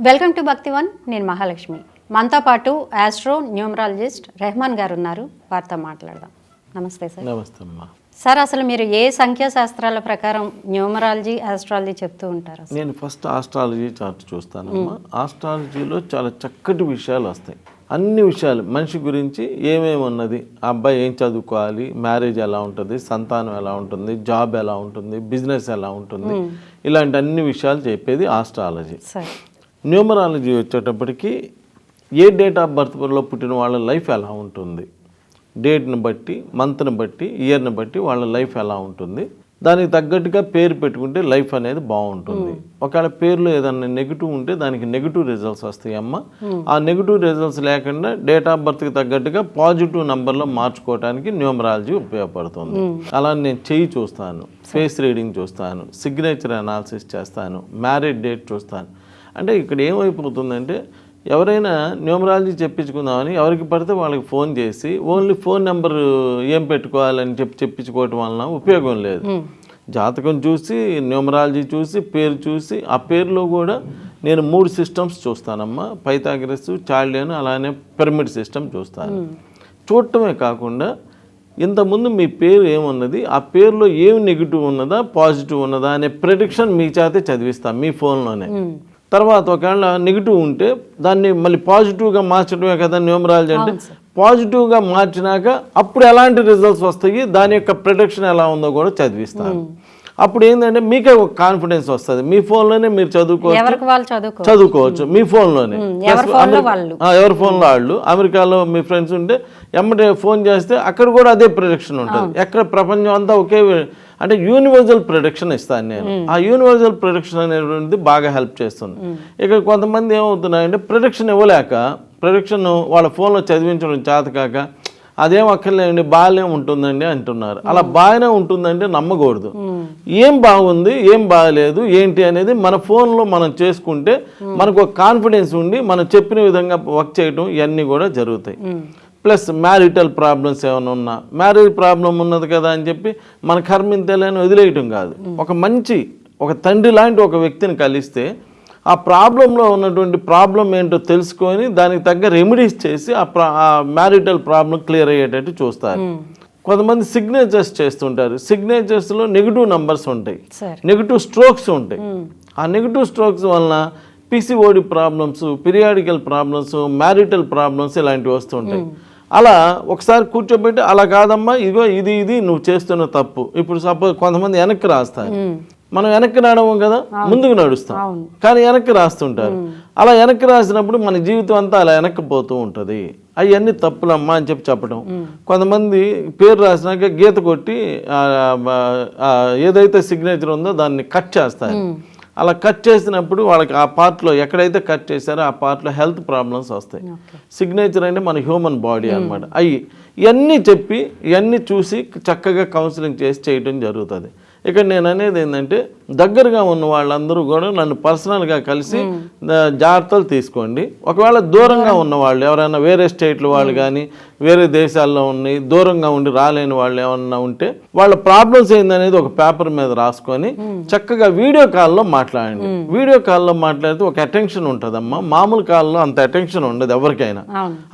Welcome to Bhaktivan నేను మహాలక్ష్మి. మనతో పాటు ఆస్ట్రో న్యూమరాలజిస్ట్ రెహమాన్ గారు ఉన్నారు వారితో మాట్లాడదాం. నమస్తే సార్. నమస్తే అమ్మా. సార్ అసలు మీరు ఏ సంఖ్యాశాస్త్రాల ప్రకారం న్యూమరాలజీ ఆస్ట్రాలజీ చెప్తూ ఉంటారు? నేను ఫస్ట్ ఆస్ట్రాలజీ చార్ట్ చూస్తానమ్మా. ఆస్ట్రాలజీలో చాలా చక్కటి విషయాలు వస్తాయి. అన్ని విషయాలు మనిషి గురించి ఏమేమి ఉన్నది అబ్బాయి ఏం చదువుకోవాలి మ్యారేజ్ ఎలా ఉంటుంది సంతానం ఎలా ఉంటుంది జాబ్ ఎలా ఉంటుంది బిజినెస్ ఎలా ఉంటుంది ఇలాంటి అన్ని విషయాలు చెప్పేది ఆస్ట్రాలజీ. సార్. న్యూమరాలజీ వచ్చేటప్పటికి ఏ డేట్ ఆఫ్ బర్త్లో పుట్టిన వాళ్ళ లైఫ్ ఎలా ఉంటుంది? డేట్ని బట్టి మంత్ని బట్టి ఇయర్ని బట్టి వాళ్ళ లైఫ్ ఎలా ఉంటుంది? దానికి తగ్గట్టుగా పేరు పెట్టుకుంటే లైఫ్ అనేది బాగుంటుంది. ఒకవేళ పేరులో ఏదైనా నెగిటివ్ ఉంటే దానికి నెగిటివ్ రిజల్ట్స్ వస్తాయి అమ్మ. ఆ నెగిటివ్ రిజల్ట్స్ లేకుండా డేట్ ఆఫ్ బర్త్కి తగ్గట్టుగా పాజిటివ్ నంబర్లో మార్చుకోవడానికి న్యూమరాలజీ ఉపయోగపడుతుంది. అలా నేను చెయ్యి చూస్తాను ఫేస్ రీడింగ్ చూస్తాను సిగ్నేచర్ అనాలిసిస్ చేస్తాను మ్యారేజ్ డేట్ చూస్తాను. అంటే ఇక్కడ ఏమైపోతుందంటే ఎవరైనా న్యూమరాలజీ చెప్పించుకుందామని ఎవరికి పడితే వాళ్ళకి ఫోన్ చేసి ఓన్లీ ఫోన్ నెంబర్ ఏం పెట్టుకోవాలని చెప్పి చెప్పించుకోవటం వలన ఉపయోగం లేదు. జాతకం చూసి న్యూమరాలజీ చూసి పేరు చూసి ఆ పేరులో కూడా నేను మూడు సిస్టమ్స్ చూస్తానమ్మా. పైథాగరస్ చాల్డియన్ అలానే పిరమిడ్ సిస్టమ్ చూస్తాను. చూడటమే కాకుండా ఇంతకుముందు మీ పేరు ఏమున్నది ఆ పేరులో ఏమి నెగిటివ్ ఉన్నదా పాజిటివ్ ఉన్నదా అనే ప్రెడిక్షన్ మీ చేతే చదివిస్తాం మీ ఫోన్లోనే. తర్వాత ఒకవేళ నెగిటివ్ ఉంటే దాన్ని మళ్ళీ పాజిటివ్గా మార్చడమే కదా న్యూమరాలజీ అంటే పాజిటివ్గా మార్చినాక అప్పుడు ఎలాంటి రిజల్ట్స్ వస్తాయి? దాని యొక్క ప్రొడక్షన్ ఎలా ఉందో కూడా చదివిస్తాను. అప్పుడు ఏంటంటే మీకే ఒక కాన్ఫిడెన్స్ వస్తుంది. మీ ఫోన్లోనే మీరు చదువుకోవచ్చు. చదువుకోవచ్చు. మీ ఫోన్లోనే ఎవరి ఫోన్లో వాళ్ళు. ఆ, ఎవరి ఫోన్లో వాళ్ళు. అమెరికాలో మీ ఫ్రెండ్స్ ఉంటే ఎమ్మటే ఫోన్ చేస్తే అక్కడ కూడా అదే ప్రొడక్షన్ ఉంటుంది. ఎక్కడ ప్రపంచం అంతా ఒకే అంటే యూనివర్సల్ ప్రొడక్షన్ ఇస్తాను నేను. ఆ యూనివర్సల్ ప్రొడక్షన్ అనేటువంటిది బాగా హెల్ప్ చేస్తుంది. ఇక్కడ కొంతమంది ఏమవుతున్నాయంటే ప్రొడక్షన్ ఇవ్వలేక ప్రొడక్షన్ వాళ్ళ ఫోన్లో చదివించడం చేతకాక అదేం అక్కర్లేదండి బాగానే ఉంటుందండి అంటున్నారు. అలా బాగానే ఉంటుందంటే నమ్మకూడదు. ఏం బాగుంది ఏం బాగలేదు ఏంటి అనేది మన ఫోన్లో మనం చేసుకుంటే మనకు ఒక కాన్ఫిడెన్స్ ఉండి మనం చెప్పిన విధంగా వర్క్ చేయటం ఇవన్నీ కూడా జరుగుతాయి. ప్లస్ మ్యారిటల్ ప్రాబ్లమ్స్ ఏమైనా ఉన్నా మ్యారేజ్ ప్రాబ్లం ఉన్నది కదా అని చెప్పి మన కర్మింతేలని వదిలేయటం కాదు. ఒక మంచి ఒక తండ్రి లాంటి ఒక వ్యక్తిని కలిస్తే ఆ ప్రాబ్లంలో ఉన్నటువంటి ప్రాబ్లం ఏంటో తెలుసుకొని దానికి తగ్గ రెమెడీస్ చేసి ఆ ప్రా ఆ మ్యారిటల్ ప్రాబ్లం క్లియర్ అయ్యేటట్టు చూస్తారు. కొంతమంది సిగ్నేచర్స్ చేస్తుంటారు. సిగ్నేచర్స్లో నెగిటివ్ నంబర్స్ ఉంటాయి. నెగిటివ్ స్ట్రోక్స్ ఉంటాయి. ఆ నెగిటివ్ స్ట్రోక్స్ వలన PCOD problems periodical problems marital problems ఇలాంటివి వస్తుంటాయి. అలా ఒకసారి కూర్చోబెట్టి అలా కాదమ్మా ఇదిగో ఇది ఇది నువ్వు చేస్తున్న తప్పు. ఇప్పుడు సపోజ్ కొంతమంది వెనక్కి రాస్తారు. మనం వెనక్కి రావడం కదా ముందుకు నడుస్తాం. కానీ వెనక్కి రాస్తుంటారు. అలా వెనక్కి రాసినప్పుడు మన జీవితం అంతా అలా వెనక్కి పోతూ ఉంటుంది. అవన్నీ తప్పులమ్మా అని చెప్పి చెప్పడం కొంతమంది పేరు రాసినాక గీత కొట్టి ఏదైతే సిగ్నేచర్ ఉందో దాన్ని కట్ చేస్తారు. అలా కట్ చేసినప్పుడు వాళ్ళకి ఆ పార్ట్లో ఎక్కడైతే కట్ చేశారో ఆ పార్ట్లో హెల్త్ ప్రాబ్లమ్స్ వస్తాయి. సిగ్నేచర్ అంటే మన హ్యూమన్ బాడీ అన్నమాట. అవి ఇవన్నీ చెప్పి ఇవన్నీ చూసి చక్కగా కౌన్సిలింగ్ చేసి చేయడం జరుగుతుంది. ఇక్కడ నేను అనేది ఏంటంటే దగ్గరగా ఉన్న వాళ్ళందరూ కూడా నన్ను పర్సనల్గా కలిసి జాగ్రత్తలు తీసుకోండి. ఒకవేళ దూరంగా ఉన్న వాళ్ళు ఎవరైనా వేరే స్టేట్ల వాళ్ళు కానీ వేరే దేశాల్లో ఉన్నాయి దూరంగా ఉండి రాలేని వాళ్ళు ఏమన్నా ఉంటే వాళ్ళ ప్రాబ్లమ్స్ ఏందనేది ఒక పేపర్ మీద రాసుకొని చక్కగా వీడియో కాల్లో మాట్లాడండి. వీడియో కాల్లో మాట్లాడితే ఒక అటెన్షన్ ఉంటుందమ్మా. మామూలు కాల్లో అంత అటెన్షన్ ఉండదు ఎవరికైనా.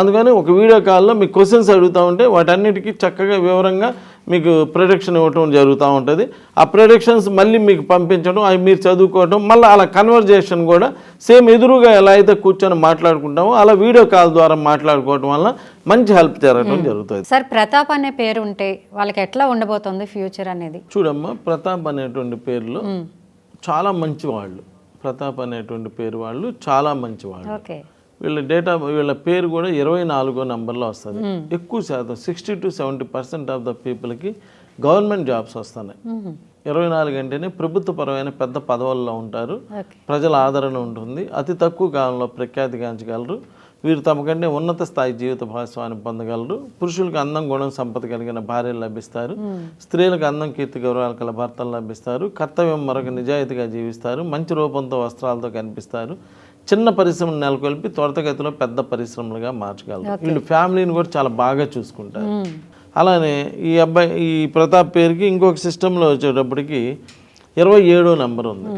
అందుకని ఒక వీడియో కాల్లో మీకు క్వశ్చన్స్ అడుగుతూ ఉంటే వాటన్నిటికీ చక్కగా వివరంగా మీకు ప్రొడక్షన్ ఇవ్వటం జరుగుతూ ఉంటుంది. ఆ ప్రొడక్షన్స్ మళ్ళీ మీకు పంపించడం అవి మీరు చదువుకోవడం మళ్ళీ అలా కన్వర్జేషన్ కూడా సేమ్ ఎదురుగా ఎలా అయితే కూర్చొని మాట్లాడుకుంటామో అలా వీడియో కాల్ ద్వారా మాట్లాడుకోవడం వల్ల మంచి హెల్ప్ జరగడం జరుగుతుంది. సార్ ప్రతాప్ అనే పేరు ఉంటే వాళ్ళకి ఎట్లా ఉండబోతుంది ఫ్యూచర్ అనేది? చూడమ్మా ప్రతాప్ అనేటువంటి పేరులో చాలా మంచి వాళ్ళు ప్రతాప్ అనేటువంటి పేరు వాళ్ళు చాలా మంచి వాళ్ళు ఓకే. వీళ్ళ డేటా వీళ్ళ పేరు కూడా ఇరవై నాలుగో నంబర్లో వస్తుంది. ఎక్కువ శాతం sixty to seventy percent of the పీపుల్కి గవర్నమెంట్ జాబ్స్ వస్తున్నాయి. ఇరవై నాలుగు అంటేనే ప్రభుత్వపరమైన పెద్ద పదవుల్లో ఉంటారు. ప్రజల ఆదరణ ఉంటుంది. అతి తక్కువ కాలంలో ప్రఖ్యాతిగాంచగలరు. వీరు తమకంటే ఉన్నత స్థాయి జీవిత భాగస్వామి పొందగలరు. పురుషులకు అందం గుణం సంపద కలిగిన భార్యలు లభిస్తారు. స్త్రీలకు అందం కీర్తి గౌరవాలు కల భర్తలు లభిస్తారు. కర్తవ్యం మరొక నిజాయితీగా జీవిస్తారు. మంచి రూపంతో వస్త్రాలతో కనిపిస్తారు. చిన్న పరిశ్రమను నెలకొల్పి త్వరితగతిలో పెద్ద పరిశ్రమలుగా మార్చగలరు. వీళ్ళు ఫ్యామిలీని కూడా చాలా బాగా చూసుకుంటారు. అలానే ఈ అబ్బాయి ఈ ప్రతాప్ పేరుకి ఇంకొక సిస్టంలో వచ్చేటప్పటికి ఇరవై ఏడో నెంబర్ ఉంది.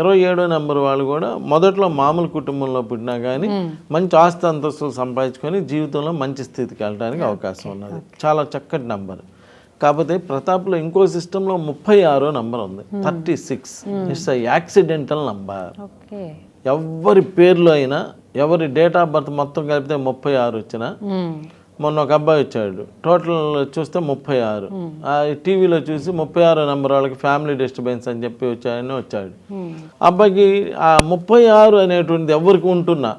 ఇరవై ఏడో నెంబర్ వాళ్ళు కూడా మొదట్లో మామూలు కుటుంబంలో పుట్టినా కానీ మంచి ఆస్తి అంతస్తులు సంపాదించుకొని జీవితంలో మంచి స్థితికి వెళ్ళడానికి అవకాశం ఉన్నది. చాలా చక్కటి నంబర్. కాకపోతే ప్రతాప్లో ఇంకో సిస్టంలో ముప్పై ఆరో నంబర్ ఉంది. Thirty six. It's accidental number. ఎవరి పేర్లు అయినా ఎవరి డేట్ ఆఫ్ బర్త్ మొత్తం కలిపితే ముప్పై ఆరు వచ్చినా మొన్న ఒక అబ్బాయి వచ్చాడు. టోటల్ చూస్తే ముప్పై ఆరు. ఆ టీవీలో చూసి ముప్పై ఆరు నెంబర్ వాళ్ళకి ఫ్యామిలీ డిస్టర్బెన్స్ అని చెప్పి వచ్చాయని వచ్చాడు. అబ్బాయికి ఆ ముప్పై ఆరు అనేటువంటిది ఎవరికి ఉంటున్నా?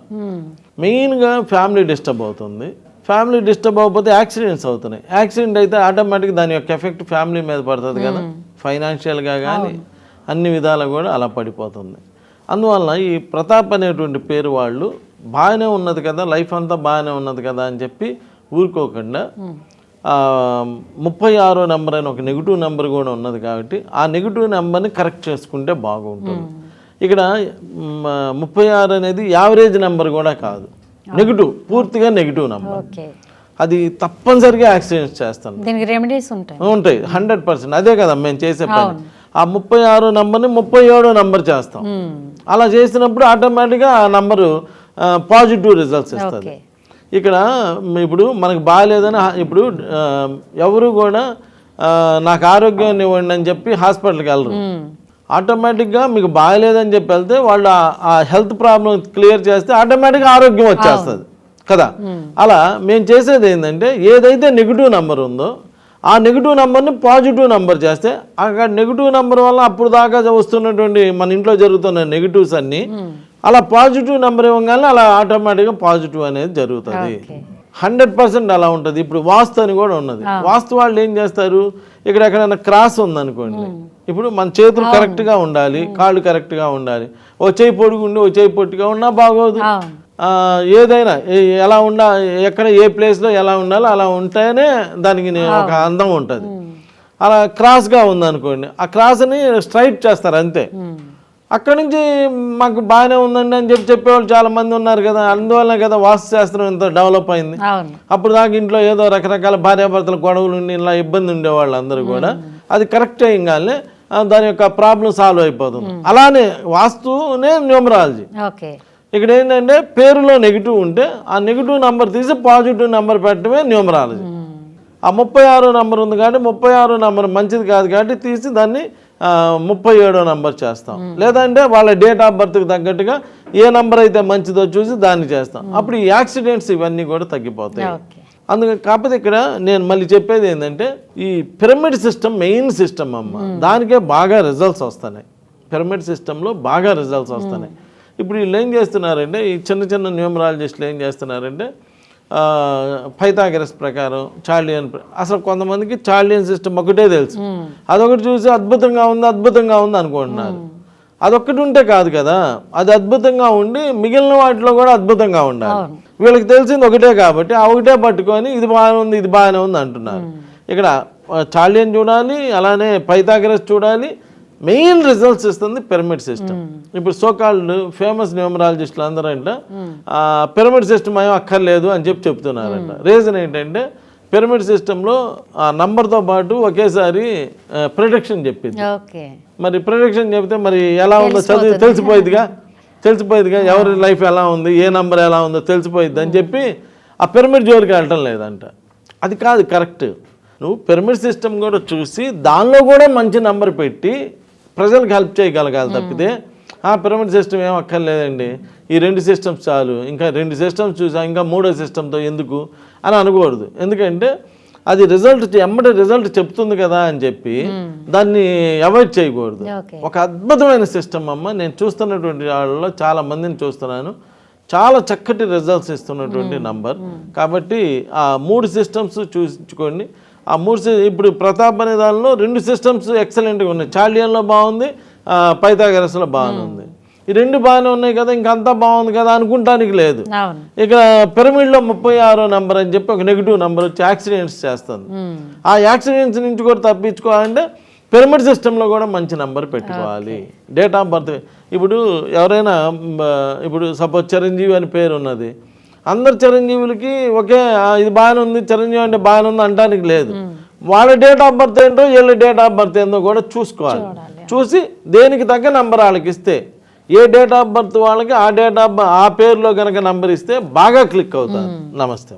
మెయిన్గా ఫ్యామిలీ డిస్టర్బ్ అవుతుంది. ఫ్యామిలీ డిస్టర్బ్ అవ్వకపోతే యాక్సిడెంట్స్ అవుతున్నాయి. యాక్సిడెంట్ అయితే ఆటోమేటిక్ దాని యొక్క ఎఫెక్ట్ ఫ్యామిలీ మీద పడుతుంది కదా. ఫైనాన్షియల్గా కానీ అన్ని విధాలు కూడా అలా పడిపోతుంది. అందువల్ల ఈ ప్రతాప్ అనేటువంటి పేరు వాళ్ళు బాగానే ఉన్నది కదా లైఫ్ అంతా బాగానే ఉన్నది కదా అని చెప్పి ఊరుకోకుండా ముప్పై ఆరో నెంబర్ అని ఒక నెగిటివ్ నెంబర్ కూడా ఉన్నది కాబట్టి ఆ నెగిటివ్ నెంబర్ని కరెక్ట్ చేసుకుంటే బాగుంటుంది. ఇక్కడ ముప్పై ఆరు అనేది యావరేజ్ నెంబర్ కూడా కాదు. నెగిటివ్ పూర్తిగా నెగిటివ్ నెంబర్. అది తప్పనిసరిగా యాక్సిడెంట్స్ చేస్తాను దీనికి రెమెడీస్ ఉంటాయి. ఉంటాయి హండ్రెడ్ పర్సెంట్. అదే కదా మేము చేసే పని. ఆ ముప్పై ఆరో నంబర్ని ముప్పై ఏడో నంబర్ చేస్తాం. అలా చేసినప్పుడు ఆటోమేటిక్గా ఆ నంబరు పాజిటివ్ రిజల్ట్స్ ఇస్తుంది. ఇక్కడ ఇప్పుడు మనకు బాగాలేదని ఇప్పుడు ఎవరు కూడా నాకు ఆరోగ్యాన్ని ఇవ్వండి అని చెప్పి హాస్పిటల్కి వెళ్ళరు. ఆటోమేటిక్గా మీకు బాగాలేదని చెప్పి వెళ్తే వాళ్ళు ఆ- ఆ హెల్త్ ప్రాబ్లం క్లియర్ చేస్తే ఆటోమేటిక్గా ఆరోగ్యం వచ్చేస్తుంది. కదా? అలా మేము చేసేది ఏంటంటే ఏదైతే నెగిటివ్ నెంబర్ ఉందో ఆ నెగిటివ్ నెంబర్ని పాజిటివ్ నెంబర్ చేస్తే అక్కడ నెగిటివ్ నెంబర్ వల్ల అప్పుడు దాకా వస్తున్నటువంటి మన ఇంట్లో జరుగుతున్న నెగిటివ్స్ అన్నీ అలా పాజిటివ్ నెంబర్ ఇవ్వగానే అలా ఆటోమేటిక్గా పాజిటివ్ అనేది జరుగుతుంది. హండ్రెడ్ పర్సెంట్ అలా ఉంటుంది. ఇప్పుడు వాస్తు అని కూడా ఉన్నది. వాస్తు వాళ్ళు ఏం చేస్తారు? ఇక్కడ ఎక్కడైనా క్రాస్ ఉందనుకోండి. ఇప్పుడు మన చేతులు కరెక్ట్గా ఉండాలి కాళ్ళు కరెక్ట్గా ఉండాలి. ఓ చేయి పొడుగుండి ఓ చేయి పొట్టిగా ఉన్నా బాగోదు. ఏదైనా ఎలా ఉండా ఎక్కడ ఏ ప్లేస్లో ఎలా ఉండాలో అలా ఉంటేనే దానికి ఒక అందం ఉంటుంది. అలా క్రాస్గా ఉందనుకోండి ఆ క్రాస్ని స్ట్రైట్ చేస్తారు అంతే. అక్కడి నుంచి మాకు బాగానే ఉందండి అని చెప్పి చెప్పేవాళ్ళు చాలా మంది ఉన్నారు కదా అందువల్ల కదా వాస్తు శాస్త్రం ఇంత డెవలప్ అయింది. అప్పుడు దాకా ఇంట్లో ఏదో రకరకాల భార్యాభర్తల గొడవలు ఉండి ఇలా ఇబ్బంది ఉండేవాళ్ళు అందరూ కూడా. అది కరెక్ట్ అయ్యగానే దాని యొక్క ప్రాబ్లం సాల్వ్ అయిపోతుంది. అలానే వాస్తునే న్యూమరాలజీ. ఇక్కడ ఏంటంటే పేరులో నెగిటివ్ ఉంటే ఆ నెగిటివ్ నెంబర్ తీసి పాజిటివ్ నెంబర్ పెట్టడమే న్యూమరాలజీ ఆ ముప్పై ఆరో నెంబర్ ఉంది కాబట్టి ముప్పై ఆరో నెంబర్ మంచిది కాదు కాబట్టి తీసి దాన్ని ముప్పై ఏడో నెంబర్ చేస్తాం. లేదంటే వాళ్ళ డేట్ ఆఫ్ బర్త్కి తగ్గట్టుగా ఏ నెంబర్ అయితే మంచిదో చూసి దాన్ని చేస్తాం. అప్పుడు ఈ యాక్సిడెంట్స్ ఇవన్నీ కూడా తగ్గిపోతాయి. అందుకని కాకపోతే ఇక్కడ నేను మళ్ళీ చెప్పేది ఏంటంటే ఈ పిరమిడ్ సిస్టమ్ మెయిన్ సిస్టమ్ అమ్మ. దానికే బాగా రిజల్ట్స్ వస్తున్నాయి. పిరమిడ్ సిస్టంలో బాగా రిజల్ట్స్ వస్తున్నాయి. ఇప్పుడు వీళ్ళు ఏం చేస్తున్నారంటే ఈ చిన్న చిన్న న్యూమరాలజిస్టులు ఏం చేస్తున్నారంటే పైథాగరస్ ప్రకారం చార్లియన్ అసలు కొంతమందికి చార్లియన్ సిస్టమ్ ఒకటే తెలుసు. అదొకటి చూసి అద్భుతంగా ఉంది అద్భుతంగా ఉంది అనుకుంటున్నారు. అదొక్కటి ఉంటే కాదు కదా అది అద్భుతంగా ఉండి మిగిలిన వాటిలో కూడా అద్భుతంగా ఉండాలి. వీళ్ళకి తెలిసింది ఒకటే కాబట్టి ఆ ఒకటే పట్టుకొని ఇది బాగానే ఉంది ఇది బాగానే ఉంది అంటున్నారు. ఇక్కడ చార్లియన్ చూడాలి అలానే పైథాగరస్ చూడాలి మెయిన్ రిజల్ట్స్ ఇస్తుంది పిరమిడ్ సిస్టమ్ ఇప్పుడు సోకాల్డ్ ఫేమస్ న్యూమరాలజిస్టులు అందరంట పిరమిడ్ సిస్టమ్ ఏం అక్కర్లేదు అని చెప్పి చెప్తున్నారంట. రీజన్ ఏంటంటే పిరమిడ్ సిస్టంలో ఆ నంబర్తో పాటు ఒకేసారి ప్రొడక్షన్ చెప్పింది. మరి ప్రొడక్షన్ చెప్తే మరి ఎలా ఉందో చదివి తెలిసిపోయిద్దిగా? తెలిసిపోయిద్దిగా? ఎవరి లైఫ్ ఎలా ఉంది? ఏ నంబర్ ఎలా ఉందో తెలిసిపోయిద్ది అని చెప్పి ఆ పిరమిడ్ జోలికి వెళ్ళటం లేదంట. అది కాదు కరెక్ట్ నువ్వు పిరమిడ్ సిస్టమ్ కూడా చూసి దానిలో కూడా మంచి నంబర్ పెట్టి ప్రజలకు హెల్ప్ చేయగలగాలి తప్పితే ఆ పిరమిడ్ సిస్టమ్ ఏం అక్కర్లేదండి. ఈ రెండు సిస్టమ్స్ చాలు. ఇంకా రెండు సిస్టమ్స్ చూసా ఇంకా మూడో సిస్టమ్తో ఎందుకు అని అనకూడదు ఎందుకంటే అది రిజల్ట్ ఎమ్మటి రిజల్ట్ చెప్తుంది కదా అని చెప్పి దాన్ని అవాయిడ్ చేయకూడదు. ఒక అద్భుతమైన సిస్టమ్ అమ్మ. నేను చూస్తున్నటువంటి వాళ్ళలో చాలా మందిని చూస్తున్నాను. చాలా చక్కటి రిజల్ట్స్ ఇస్తున్నటువంటి నంబర్ కాబట్టి ఆ మూడు సిస్టమ్స్ చూసుకోండి ఆ మూడు ఇప్పుడు ప్రతాప్ అనే దానిలో రెండు సిస్టమ్స్ ఎక్సలెంట్గా ఉన్నాయి. చార్లియన్లో బాగుంది ఆ, పైథాగరస్లో బాగానే ఉంది. ఈ రెండు బాగానే ఉన్నాయి కదా ఇంకంతా బాగుంది కదా అనుకుంటానికి లేదు. ఇక పిరమిడ్లో ముప్పై ఆరో నంబర్ అని చెప్పి ఒక నెగిటివ్ నంబర్ వచ్చి యాక్సిడెంట్స్ చేస్తుంది. మ్మ్. ఆ యాక్సిడెంట్స్ నుంచి కూడా తప్పించుకోవాలంటే పిరమిడ్ సిస్టంలో కూడా మంచి నంబర్ పెట్టుకోవాలి. డేట్ ఆఫ్ బర్త్ ఇప్పుడు ఎవరైనా ఇప్పుడు సపోజ్ చిరంజీవి అని పేరు ఉన్నది. అందరు చిరంజీవులకి ఒకే "ఆ, ఇది బాగానే ఉంది చిరంజీవి అంటే బాగానే ఉంది అంటానికి లేదు. వాళ్ళ డేట్ ఆఫ్ బర్త్ ఏంటో వీళ్ళ డేట్ ఆఫ్ బర్త్ ఏందో కూడా చూసుకోవాలి. చూసి దేనికి తగ్గ నంబర్ వాళ్ళకి ఇస్తే. ఏ డేట్ ఆఫ్ బర్త్ వాళ్ళకి ఆ డేట్ ఆఫ్ ఆ పేరులో కనుక నంబర్ ఇస్తే బాగా క్లిక్ అవుతారు. నమస్తే.